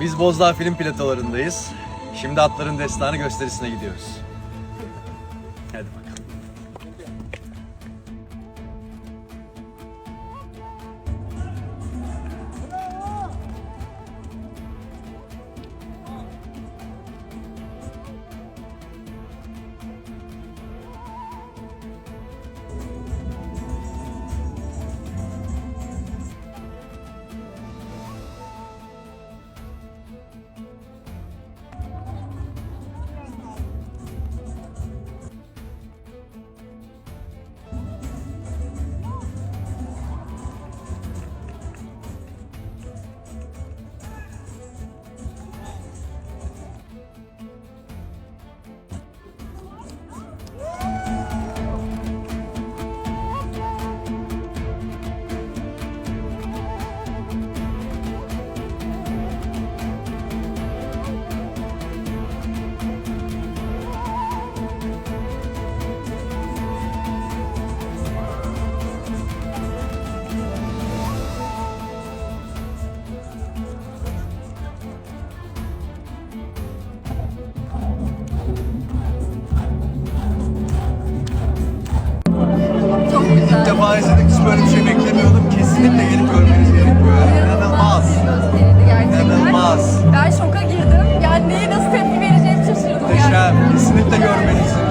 Biz Bozdağ Film Platolarındayız. Şimdi atların destanı gösterisine gidiyoruz. Hadi bakalım. defa izledik. Hiç böyle bir şey beklemiyordum. Kesinlikle gelip görmeniz gerekiyor. Yani inanılmaz. İnanılmaz. Ben şoka girdim. Yani neyi nasıl tepki vereceğimi şaşırdım. Muhteşem. Yani. Kesinlikle görmelisiniz.